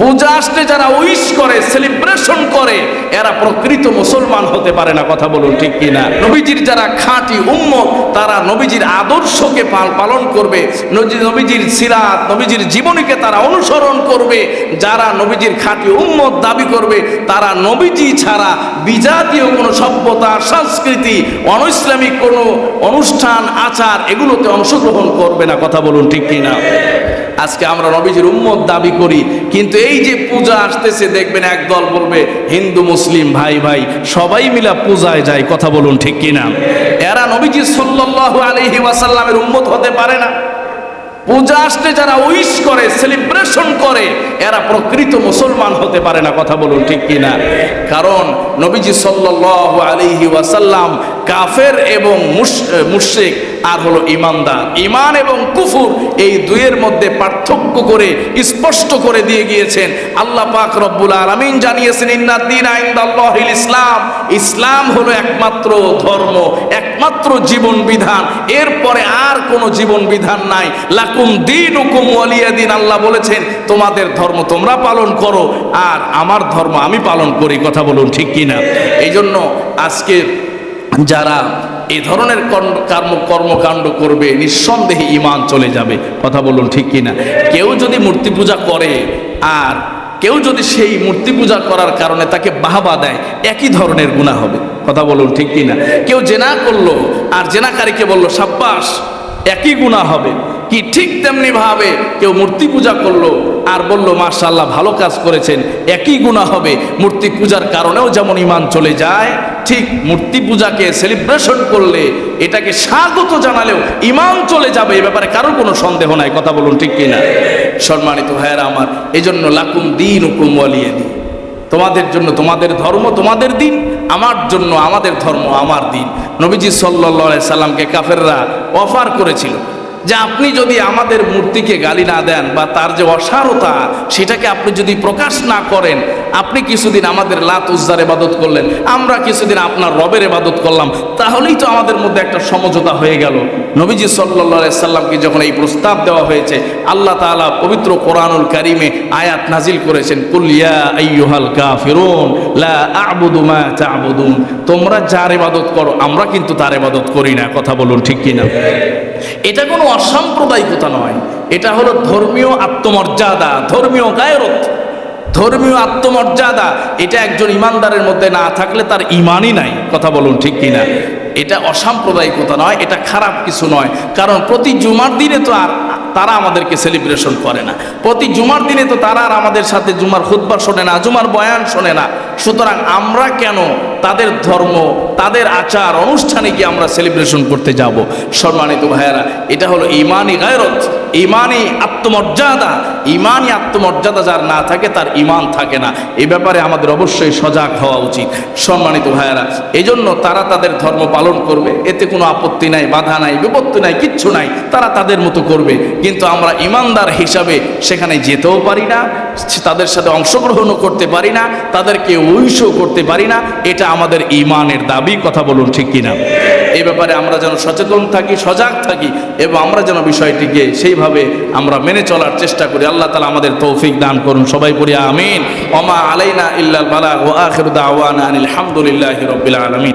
পূজা আসলে যারা উইশ করে সেলিব্রেশন করে, এরা প্রকৃত মুসলমান হতে পারে না, কথা বলুন ঠিক কি না নবীজির যারা খাঁটি উম্মত, তারা নবীজির আদর্শকে পাল- পালন করবে। নবী- নবীজির সিরাত, নবীজির জীবনীকে তারা অনুসরণ করবে। যারা নবীজির খাঁটি উম্মত দাবি করবে, তারা নবীজি ছাড়া বিজাতীয় কোনো সভ্যতা, সংস্কৃতি, অনইসলামিক কোনো অনুষ্ঠান, আচার এগুলোতে অংশগ্রহণ করবে না, কথা বলুন ঠিক কি না আজকে আমরা নবীজির উম্মত দাবি করি, কিন্তু এই যে পূজা আসতেছে, দেখবেন একদল বলবে, হিন্দু, মুসলিম, ভাই ভাই, সবাই মিলা পূজায় যায়। কথা বলুন ঠিক কিনা? এরা নবীজি সাল্লাল্লাহু আলাইহি ওয়াসাল্লামের উম্মত হতে পারে না। পূজা আসলে যারা উইশ করে সেলিব্রেশন করে, এরা প্রকৃত মুসলমান হতে পারে না। কথা বলুন ঠিক কিনা? কারণ নবীজি সাল্লাল্লাহু আলাইহি ওয়াসাল্লাম কাফের এবং মুশরিক। আর হলো ইমানদার। ইমান এবং কুফুর এই দুইয়ের মধ্যে পার্থক্য করে স্পষ্ট করে দিয়ে গিয়েছেন আল্লাহ পাক রব্বুল আলামিন জানিয়েছেন ইন্নাদ্দিন আইন্দাল্লাহিল ইসলাম। ইসলাম হলো একমাত্র ধর্ম, একমাত্র জীবন বিধান। এরপরে আর কোনো জীবন বিধান নাই। লাকুম দিন হুকুম ওয়ালিয়াদিন আল্লাহ বলেছেন, তোমাদের ধর্ম তোমরা পালন করো, আর আমার ধর্ম আমি পালন করি। কথা বলুন ঠিক কিনা? এই জন্য আজকে যারা এই ধরনের কর্ম কর্মকাণ্ড করবে, নিঃসন্দেহে ইমান চলে যাবে। কথা বলুন ঠিক কিনা? কেউ যদি মূর্তি পূজা করে, আর কেউ যদি সেই মূর্তি পূজা করার কারণে তাকে বাহাবা দেয়, একই ধরনের গুণা হবে। কথা বলুন ঠিক কিনা? কেউ জেনা করল, আর জেনাকারীকে বলল, সাব্বাস একই গুণা হবে। কি ঠিক তেমনি ভাবে কেউ মূর্তি পূজা করল আর বলল মাশাল্লাহ ভালো কাজ করেছেন। একই গুণা হবে। মূর্তি পূজার কারণেও যেমন ইমান চলে যায়, ঠিক মূর্তি পূজাকে সেলিব্রেশন করলে এটাকে স্বাগত জানালেও ইমান চলে যাবে। এ ব্যাপারে কারোর কোনো সন্দেহ নাই। কথা বলুন ঠিক কিনা? সম্মানিত ভাইয়েরা আমার এই জন্য লাকুম দিন হুকুম ওয়ালিয়ে দিন তোমাদের জন্য তোমাদের ধর্ম তোমাদের দিন, আমার জন্য আমাদের ধর্ম আমার দিন। নবীজি সাল্লা সাল্লামকে কাফেররা অফার করেছিল। যে আপনি যদি আমাদের মূর্তিকে গালি না দেন বা তার যে অসারতা, সেটাকে আপনি যদি প্রকাশ না করেন, আপনি কিছুদিন আমাদের লাত উজ্জার এবাদত করলেন, আমরা কিছুদিন আপনার রবের এবাদত করলাম, তাহলেই তো আমাদের মধ্যে একটা সমঝোতা হয়ে গেল। নবীজি সাল্লা সাল্লামকে যখন এই প্রস্তাব দেওয়া হয়েছে, আল্লাহ তাআলা পবিত্র কোরআনুল কারিমে আয়াত নাজিল করেছেন লা তোমরা যার ইবাদত করো, আমরা কিন্তু তার ইবাদত করি না, কথা বলুন ঠিক কিনা? এটা কোনো অসাম্প্রদায়িকতা নয়। এটা হলো ধর্মীয় আত্মমর্যাদা, ধর্মীয় গায়রত। ধর্মীয় আত্মমর্যাদা, এটা একজন ইমানদারের মধ্যে না থাকলে তার ইমানই নাই। কথা বলুন ঠিক কিনা এটা অসাম্প্রদায়িকতা নয়, এটা খারাপ কিছু নয়। কারণ প্রতি জুমার দিনে তো আর তারা আমাদেরকে সেলিব্রেশন করে না। প্রতি জুমার দিনে তো তারা আর আমাদের সাথে জুমার খুদ্া শোনে না, জুমার বয়ান শোনে না। সুতরাং আমরা কেন তাদের ধর্ম, তাদের আচার, অনুষ্ঠানে গিয়ে আমরা সেলিব্রেশন করতে যাব? সম্মানিত ভাইয়েরা, এটা হলো ইমানি গায়রত। ইমানি আত্মমর্যাদা ইমানি আত্মমর্যাদা যার না থাকে তার ইমান থাকে না। এ ব্যাপারে আমাদের অবশ্যই সজাগ হওয়া উচিত। সম্মানিত ভাইয়েরা এই জন্য তারা তাদের ধর্ম পালন করবে, এতে কোনো আপত্তি নাই, বাধা নাই, বিপত্তি নাই, কিচ্ছু নাই, তারা তাদের মতো করবে। কিন্তু আমরা ইমানদার হিসাবে সেখানে যেতেও পারি না, তাদের সাথে অংশগ্রহণও করতে পারি না, তাদেরকে উইশও করতে পারি না, এটা আমাদের ইমানের দাবি, কথা বলুন ঠিক কিনা। এই ব্যাপারে আমরা যেন সচেতন থাকি, সজাগ থাকি এবং আমরা যেন বিষয়টিকে সেইভাবে আমরা মেনে চলার চেষ্টা করি। আল্লাহ তালা আমাদের তৌফিক দান করুন। সবাই পড়ি আমিন। ওমা আলাইনা ইল্লাল বালা ও আখির দাওয়ানা আনিল হামদুলিল্লাহ রবিল আলামিন।